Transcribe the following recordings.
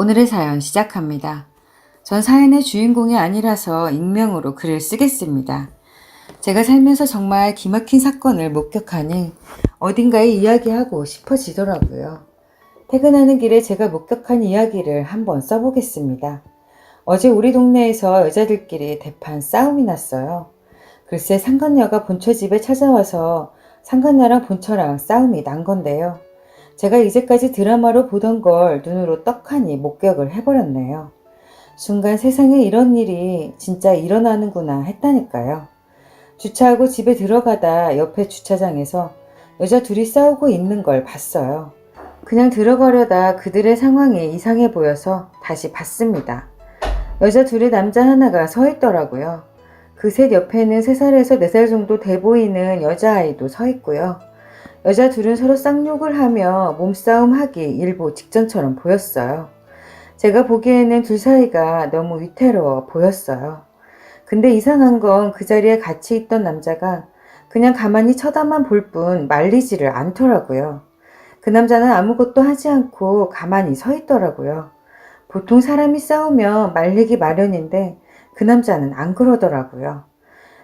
오늘의 사연 시작합니다. 전 사연의 주인공이 아니라서 익명으로 글을 쓰겠습니다. 제가 살면서 정말 기막힌 사건을 목격하니 어딘가에 이야기하고 싶어지더라고요. 퇴근하는 길에 제가 목격한 이야기를 한번 써보겠습니다. 어제 우리 동네에서 여자들끼리 대판 싸움이 났어요. 글쎄 상간녀가 본처 집에 찾아와서 상간녀랑 본처랑 싸움이 난 건데요. 제가 이제까지 드라마로 보던 걸 눈으로 떡하니 목격을 해버렸네요. 순간 세상에 이런 일이 진짜 일어나는구나 했다니까요. 주차하고 집에 들어가다 옆에 주차장에서 여자 둘이 싸우고 있는 걸 봤어요. 그냥 들어가려다 그들의 상황이 이상해 보여서 다시 봤습니다. 여자 둘의 남자 하나가 서 있더라고요. 그 셋 옆에는 3살에서 4살 정도 돼 보이는 여자아이도 서 있고요. 여자 둘은 서로 쌍욕을 하며 몸싸움 하기 일보 직전처럼 보였어요. 제가 보기에는 둘 사이가 너무 위태로워 보였어요. 근데 이상한 건 그 자리에 같이 있던 남자가 그냥 가만히 쳐다만 볼 뿐 말리지를 않더라고요. 그 남자는 아무것도 하지 않고 가만히 서 있더라고요. 보통 사람이 싸우면 말리기 마련인데 그 남자는 안 그러더라고요.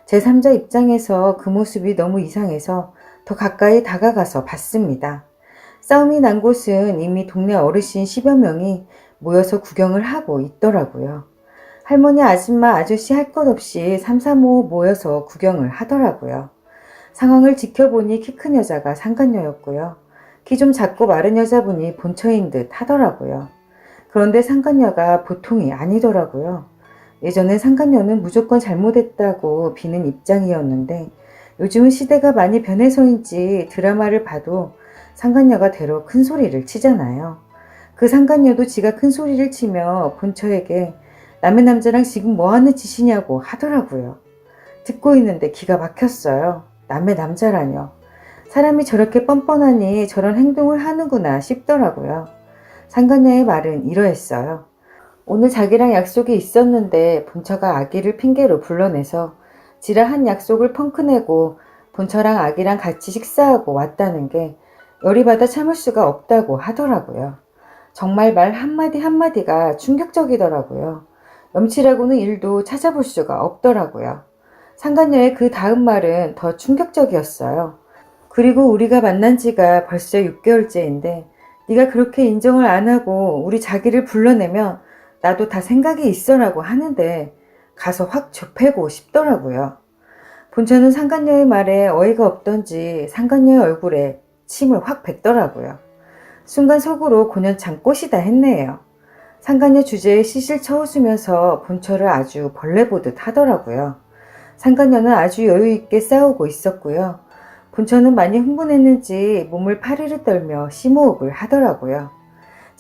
제3자 입장에서 그 모습이 너무 이상해서 더 가까이 다가가서 봤습니다. 싸움이 난 곳은 이미 동네 어르신 10여 명이 모여서 구경을 하고 있더라고요. 할머니, 아줌마, 아저씨 할 것 없이 3, 3, 5 모여서 구경을 하더라고요. 상황을 지켜보니 키 큰 여자가 상간녀였고요. 키 좀 작고 마른 여자분이 본처인 듯 하더라고요. 그런데 상간녀가 보통이 아니더라고요. 예전엔 상간녀는 무조건 잘못했다고 비는 입장이었는데 요즘은 시대가 많이 변해서인지 드라마를 봐도 상간녀가 대로 큰 소리를 치잖아요. 그 상간녀도 지가 큰 소리를 치며 본처에게 남의 남자랑 지금 뭐 하는 짓이냐고 하더라고요. 듣고 있는데 기가 막혔어요. 남의 남자라뇨. 사람이 저렇게 뻔뻔하니 저런 행동을 하는구나 싶더라고요. 상간녀의 말은 이러했어요. 오늘 자기랑 약속이 있었는데 본처가 아기를 핑계로 불러내서 지라 한 약속을 펑크내고 본처랑 아기랑 같이 식사하고 왔다는 게 열이 받아 참을 수가 없다고 하더라고요. 정말 말 한마디 한마디가 충격적이더라고요. 염치라고는 일도 찾아볼 수가 없더라고요. 상간녀의 그 다음 말은 더 충격적이었어요. 그리고 우리가 만난 지가 벌써 6개월째인데 네가 그렇게 인정을 안 하고 우리 자기를 불러내면 나도 다 생각이 있어라고 하는데 가서 확 좁히고 싶더라고요. 본처는 상간녀의 말에 어이가 없던지 상간녀의 얼굴에 침을 확 뱉더라고요. 순간 속으로 고년참 꽃이다 했네요. 상간녀 주제에 시실 쳐웃으면서 본처를 아주 벌레 보듯 하더라고요. 상간녀는 아주 여유 있게 싸우고 있었고요. 본처는 많이 흥분했는지 몸을 파리를 떨며 심호흡을 하더라고요.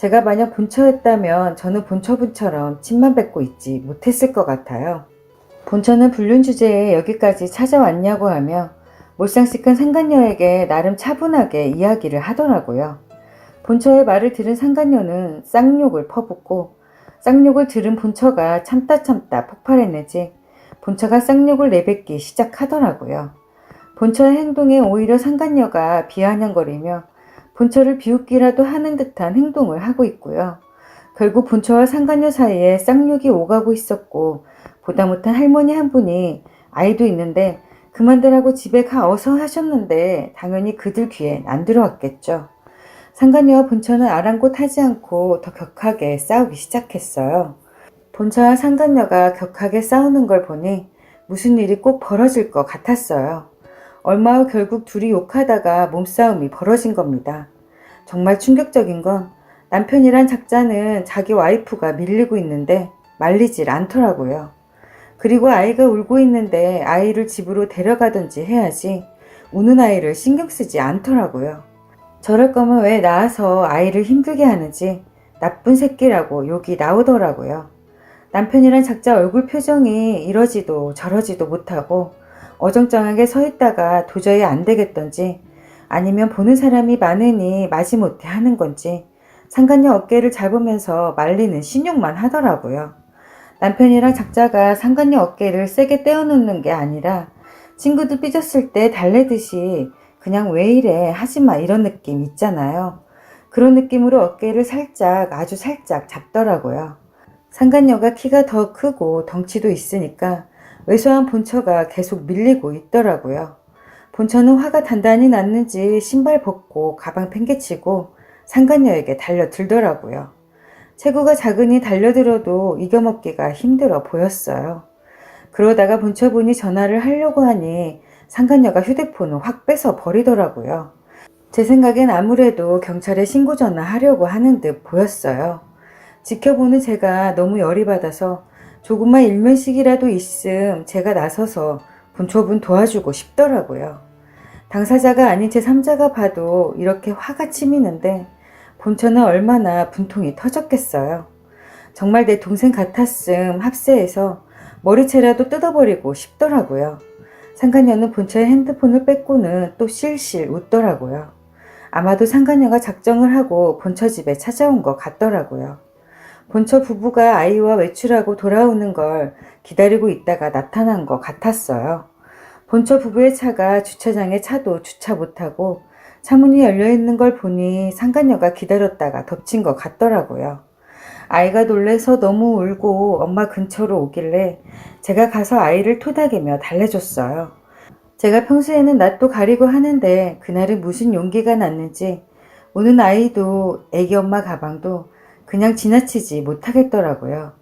제가 만약 본처였다면 저는 본처분처럼 침만 뱉고 있지 못했을 것 같아요. 본처는 불륜 주제에 여기까지 찾아왔냐고 하며 몰상식한 상간녀에게 나름 차분하게 이야기를 하더라고요. 본처의 말을 들은 상간녀는 쌍욕을 퍼붓고 쌍욕을 들은 본처가 참다 참다 폭발했는지 본처가 쌍욕을 내뱉기 시작하더라고요. 본처의 행동에 오히려 상간녀가 비아냥거리며 본처를 비웃기라도 하는 듯한 행동을 하고 있고요. 결국 본처와 상간녀 사이에 쌍욕이 오가고 있었고 보다 못한 할머니 한 분이 아이도 있는데 그만두라고 집에 가 어서 하셨는데 당연히 그들 귀엔 안 들어왔겠죠. 상간녀와 본처는 아랑곳하지 않고 더 격하게 싸우기 시작했어요. 본처와 상간녀가 격하게 싸우는 걸 보니 무슨 일이 꼭 벌어질 것 같았어요. 얼마 후 결국 둘이 욕하다가 몸싸움이 벌어진 겁니다. 정말 충격적인 건 남편이란 작자는 자기 와이프가 밀리고 있는데 말리질 않더라고요. 그리고 아이가 울고 있는데 아이를 집으로 데려가든지 해야지 우는 아이를 신경 쓰지 않더라고요. 저럴 거면 왜 나와서 아이를 힘들게 하는지 나쁜 새끼라고 욕이 나오더라고요. 남편이란 작자 얼굴 표정이 이러지도 저러지도 못하고 어정쩡하게 서 있다가 도저히 안 되겠던지 아니면 보는 사람이 많으니 마지못해 하는 건지 상간녀 어깨를 잡으면서 말리는 신용만 하더라고요. 남편이랑 작자가 상간녀 어깨를 세게 떼어놓는 게 아니라 친구들 삐졌을 때 달래듯이 그냥 왜 이래 하지마 이런 느낌 있잖아요. 그런 느낌으로 어깨를 살짝, 아주 살짝 잡더라고요. 상간녀가 키가 더 크고 덩치도 있으니까 왜소한 본처가 계속 밀리고 있더라고요. 본처는 화가 단단히 났는지 신발 벗고 가방 팽개치고 상간녀에게 달려들더라고요. 체구가 작으니 달려들어도 이겨먹기가 힘들어 보였어요. 그러다가 본처분이 전화를 하려고 하니 상간녀가 휴대폰을 확 뺏어 버리더라고요. 제 생각엔 아무래도 경찰에 신고 전화하려고 하는 듯 보였어요. 지켜보는 제가 너무 열이 받아서 조금만 일면식이라도 있음 제가 나서서 본초분 도와주고 싶더라고요. 당사자가 아닌 제 3자가 봐도 이렇게 화가 치미는데 본처는 얼마나 분통이 터졌겠어요. 정말 내 동생 같았음 합세해서 머리채라도 뜯어버리고 싶더라고요. 상간녀는 본처의 핸드폰을 뺏고는 또 실실 웃더라고요. 아마도 상간녀가 작정을 하고 본처 집에 찾아온 것 같더라고요. 본처 부부가 아이와 외출하고 돌아오는 걸 기다리고 있다가 나타난 것 같았어요. 본처 부부의 차가 주차장에 차도 주차 못하고 차문이 열려 있는 걸 보니 상간녀가 기다렸다가 덮친 것 같더라고요. 아이가 놀래서 너무 울고 엄마 근처로 오길래 제가 가서 아이를 토닥이며 달래줬어요. 제가 평소에는 낯도 가리고 하는데 그날은 무슨 용기가 났는지 오는 아이도 애기 엄마 가방도 그냥 지나치지 못하겠더라고요.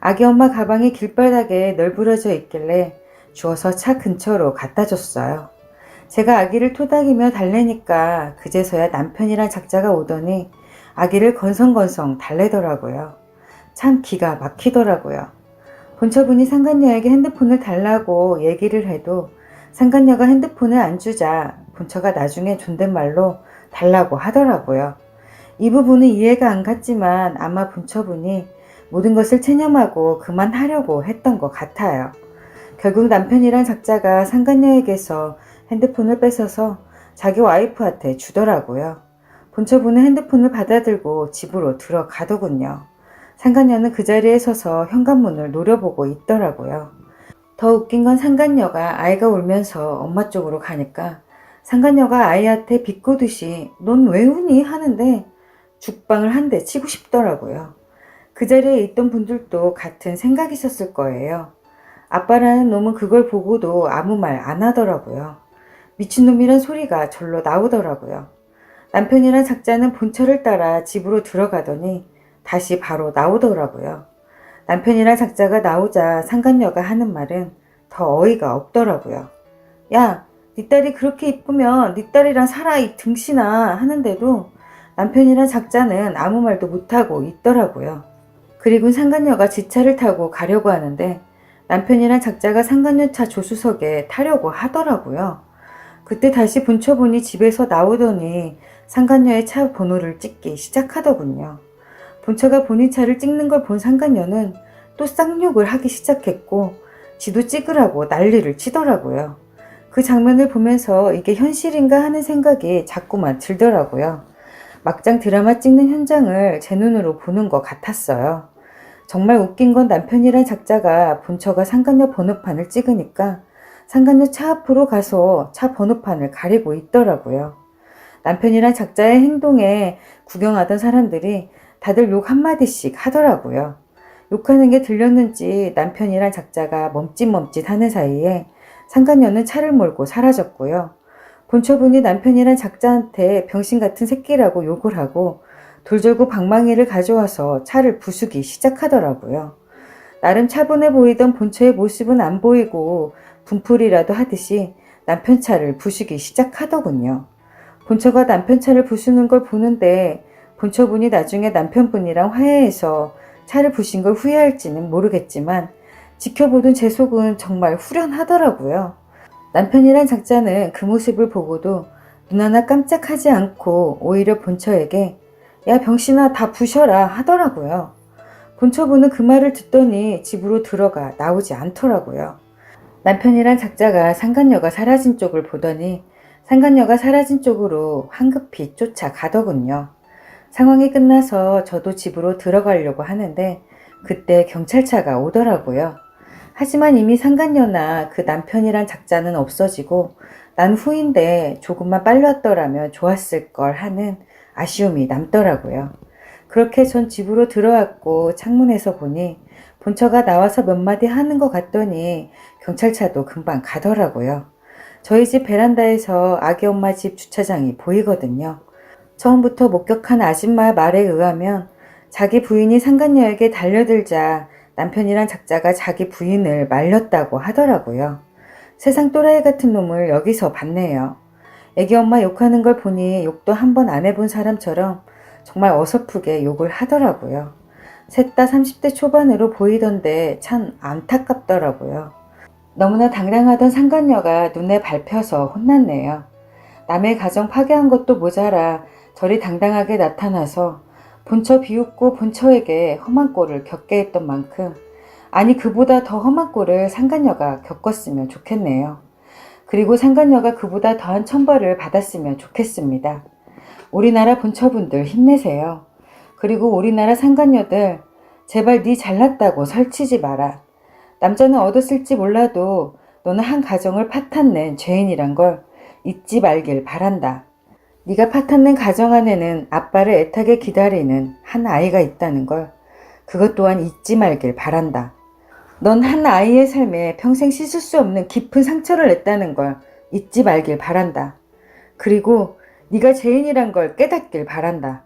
아기 엄마 가방이 길바닥에 널브러져 있길래 주워서 차 근처로 갖다 줬어요. 제가 아기를 토닥이며 달래니까 그제서야 남편이랑 작자가 오더니 아기를 건성건성 달래더라고요. 참 기가 막히더라고요. 본처분이 상간녀에게 핸드폰을 달라고 얘기를 해도 상간녀가 핸드폰을 안 주자 본처가 나중에 존댓말로 달라고 하더라고요. 이 부분은 이해가 안 갔지만 아마 본처분이 모든 것을 체념하고 그만하려고 했던 것 같아요. 결국 남편이란 작자가 상간녀에게서 핸드폰을 뺏어서 자기 와이프한테 주더라고요. 본처분은 핸드폰을 받아들고 집으로 들어가더군요. 상간녀는 그 자리에 서서 현관문을 노려보고 있더라고요. 더 웃긴 건 상간녀가 아이가 울면서 엄마 쪽으로 가니까 상간녀가 아이한테 비꼬듯이 넌 왜 우니 하는데 죽방을 한 대 치고 싶더라고요. 그 자리에 있던 분들도 같은 생각이셨을 거예요. 아빠라는 놈은 그걸 보고도 아무 말 안 하더라고요. 미친놈이란 소리가 절로 나오더라고요. 남편이란 작자는 본처를 따라 집으로 들어가더니 다시 바로 나오더라고요. 남편이란 작자가 나오자 상간녀가 하는 말은 더 어이가 없더라고요. 야, 네 딸이 그렇게 이쁘면 네 딸이랑 살아 이 등신아 하는데도 남편이란 작자는 아무 말도 못하고 있더라고요. 그리고 상간녀가 지차를 타고 가려고 하는데 남편이란 작자가 상간녀 차 조수석에 타려고 하더라고요. 그때 다시 본처분이 집에서 나오더니 상간녀의 차 번호를 찍기 시작하더군요. 본처가 본인 차를 찍는 걸 본 상간녀는 또 쌍욕을 하기 시작했고 지도 찍으라고 난리를 치더라고요. 그 장면을 보면서 이게 현실인가 하는 생각이 자꾸만 들더라고요. 막장 드라마 찍는 현장을 제 눈으로 보는 것 같았어요. 정말 웃긴 건 남편이란 작자가 본처가 상간녀 번호판을 찍으니까 상간녀 차 앞으로 가서 차 번호판을 가리고 있더라고요. 남편이란 작자의 행동에 구경하던 사람들이 다들 욕 한마디씩 하더라고요. 욕하는 게 들렸는지 남편이란 작자가 멈칫멈칫 하는 사이에 상간녀는 차를 몰고 사라졌고요. 본처분이 남편이란 작자한테 병신 같은 새끼라고 욕을 하고 돌절구 방망이를 가져와서 차를 부수기 시작하더라고요. 나름 차분해 보이던 본처의 모습은 안 보이고 분풀이라도 하듯이 남편 차를 부수기 시작하더군요. 본처가 남편 차를 부수는 걸 보는데 본처분이 나중에 남편분이랑 화해해서 차를 부신 걸 후회할지는 모르겠지만 지켜보던 제 속은 정말 후련하더라고요. 남편이란 작자는 그 모습을 보고도 눈 하나 깜짝하지 않고 오히려 본처에게 야 병신아 다 부셔라 하더라고요. 본처분은 그 말을 듣더니 집으로 들어가 나오지 않더라고요. 남편이란 작자가 상간녀가 사라진 쪽을 보더니 상간녀가 사라진 쪽으로 황급히 쫓아가더군요. 상황이 끝나서 저도 집으로 들어가려고 하는데 그때 경찰차가 오더라고요. 하지만 이미 상간녀나 그 남편이란 작자는 없어지고 난 후인데 조금만 빨리 왔더라면 좋았을 걸 하는 아쉬움이 남더라고요. 그렇게 전 집으로 들어왔고 창문에서 보니 본처가 나와서 몇 마디 하는 것 같더니 경찰차도 금방 가더라고요. 저희 집 베란다에서 아기 엄마 집 주차장이 보이거든요. 처음부터 목격한 아줌마 말에 의하면 자기 부인이 상간녀에게 달려들자 남편이란 작자가 자기 부인을 말렸다고 하더라고요. 세상 또라이 같은 놈을 여기서 봤네요. 애기 엄마 욕하는 걸 보니 욕도 한 번 안 해본 사람처럼 정말 어설프게 욕을 하더라고요. 셋 다 30대 초반으로 보이던데 참 안타깝더라고요. 너무나 당당하던 상간녀가 눈에 밟혀서 혼났네요. 남의 가정 파괴한 것도 모자라 저리 당당하게 나타나서 본처 비웃고 본처에게 험한 꼴을 겪게 했던 만큼 아니 그보다 더 험한 꼴을 상간녀가 겪었으면 좋겠네요. 그리고 상간녀가 그보다 더한 천벌을 받았으면 좋겠습니다. 우리나라 본처분들 힘내세요. 그리고 우리나라 상간녀들 제발 네 잘났다고 설치지 마라. 남자는 얻었을지 몰라도 너는 한 가정을 파탄낸 죄인이란 걸 잊지 말길 바란다. 네가 파탄낸 가정 안에는 아빠를 애타게 기다리는 한 아이가 있다는 걸 그것 또한 잊지 말길 바란다. 넌 한 아이의 삶에 평생 씻을 수 없는 깊은 상처를 냈다는 걸 잊지 말길 바란다. 그리고 네가 죄인이란 걸 깨닫길 바란다.